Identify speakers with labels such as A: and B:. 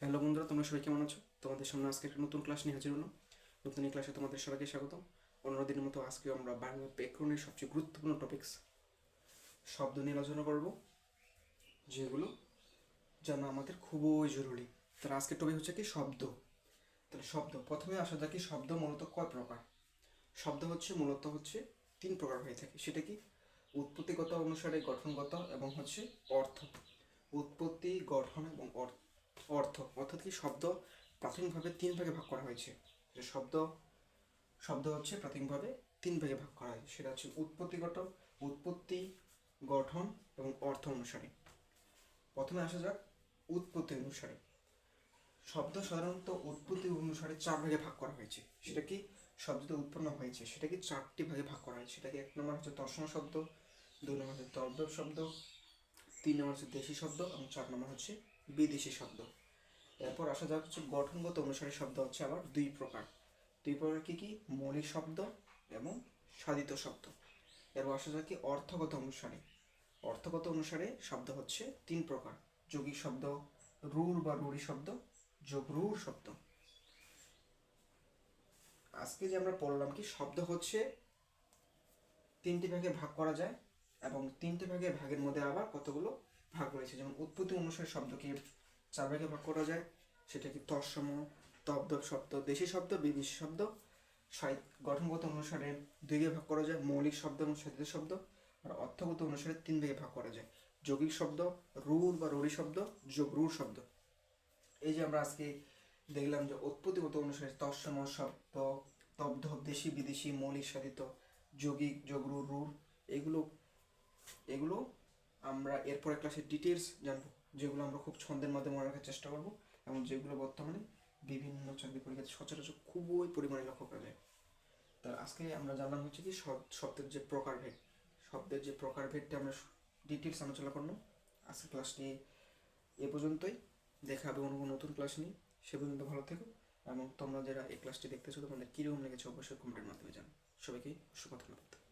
A: Hello বন্ধুরা, তোমরা সবাই কেমন আছো? তোমাদের সামনে আজকে একটা নতুন ক্লাস নিয়ে হাজির হলাম। নতুন এই ক্লাসে তোমাদের সবাইকে স্বাগত অন্য দিনের মতো আজকেও আমরা বাংলা ব্যাকরণের সবচেয়ে গুরুত্বপূর্ণ টপিকস শব্দ নিয়ে আলোচনা করব, যেগুলো জানা আমাদের খুবই জরুরি। তাহলে আজকের টপিক হচ্ছে কি? শব্দ। তাহলে শব্দ। প্রথমে আসা যাক শব্দ মূলত কয় প্রকার? শব্দ হচ্ছে মূলত হচ্ছে তিন প্রকার হয়ে থাকে। সেটা কি? উৎপত্তিগত অনুসারে গঠনগত এবং হচ্ছে অর্থ। উৎপত্তি, গঠন এবং অর্থ। অর্থ, অর্থাৎ কি শব্দ প্রাথমিকভাবে তিন ভাগে ভাগ করা হয়েছে। শব্দ শব্দ হচ্ছে প্রাথমিকভাবে তিন ভাগে ভাগ করা হয়। সেটা হচ্ছে উৎপত্তিগত উৎপত্তি গঠন এবং অর্থ অনুসারে। প্রথমে আসা যাক উৎপত্তি অনুসারে। শব্দ সাধারণত উৎপত্তি অনুসারে চার ভাগে ভাগ করা হয়েছে। সেটা কি শব্দটা উৎপন্ন হয়েছে? সেটা কি চারটি ভাগে ভাগ করা হয়েছে? সেটাকে এক নম্বর হচ্ছে দর্শন শব্দ, দুই নম্বর হচ্ছে তর্দব শব্দ, তিন নম্বর হচ্ছে দেশি শব্দ এবং চার নম্বর হচ্ছে বিদেশি শব্দ। এরপর আসা যাক হচ্ছে গঠনগত অনুসারে শব্দ হচ্ছে আবার দুই প্রকার। দুই প্রকার কি কি? মৌলিক শব্দ এবং সাধিত শব্দ। এরপর আসা যাক কি অর্থগত অনুসারে। অর্থগত অনুসারে শব্দ হচ্ছে তিন প্রকার। যোগী শব্দ, রুর বা রুড়ি শব্দ যোগরুর শব্দ। আজকে যে আমরা পড়লাম কি শব্দ হচ্ছে তিনটি ভাগে ভাগ করা যায় এবং তিনটি ভাগের ভাগের মধ্যে আবার কতগুলো ভাগ রয়েছে যেমন উৎপত্তি অনুসারে শব্দকে চার ভাগে ভাগ করা যায়। সেটা কি তৎসম তবদব শব্দ, দেশি শব্দ, বিদেশি শব্দ গঠনগত অনুসারে দুই ভাগে করা যায়। মৌলিক শব্দ এবং সাধিত শব্দ। আর অর্থগত অনুসারে তিন ভাগে ভাগ করা যায়। যৌগিক শব্দ, রুর বা রুড়ি শব্দ যোগরুর শব্দ। এই যে আমরা আজকে দেখলাম যে উৎপত্তিগত অনুসারে তৎসম শব্দ তব্ধ দেশি, বিদেশি, মৌলিক, সাধিত, যৌগিক যোগরু রুর, এগুলো এগুলো আমরা এরপরে ক্লাসে ডিটেলস জানব, যেগুলো আমরা খুব ছন্দের মাধ্যমে মনে রাখার চেষ্টা করব, এবং যেগুলো বর্তমানে বিভিন্ন চাকরি পরীক্ষাতে সচরাচর খুবই পরিমাণে লক্ষ্য করা যায়। তার আজকে আমরা জানলাম হচ্ছে কি শব- শব্দের যে প্রকারভেদ শব্দের যে প্রকারভেদটা আমরা ডিটেলস আলোচনা করলাম আজকে ক্লাসটি এ পর্যন্তই। দেখা হবে অন্য নতুন ক্লাস নিয়ে। সে পর্যন্ত ভালো থেকো, এবং তোমরা যারা এই ক্লাসটি দেখতেছো, তোমাদের কীরকম লেগেছে অবশ্যই কমেন্টের মাধ্যমে জানো। সবাইকে শুভ ধন্যবাদ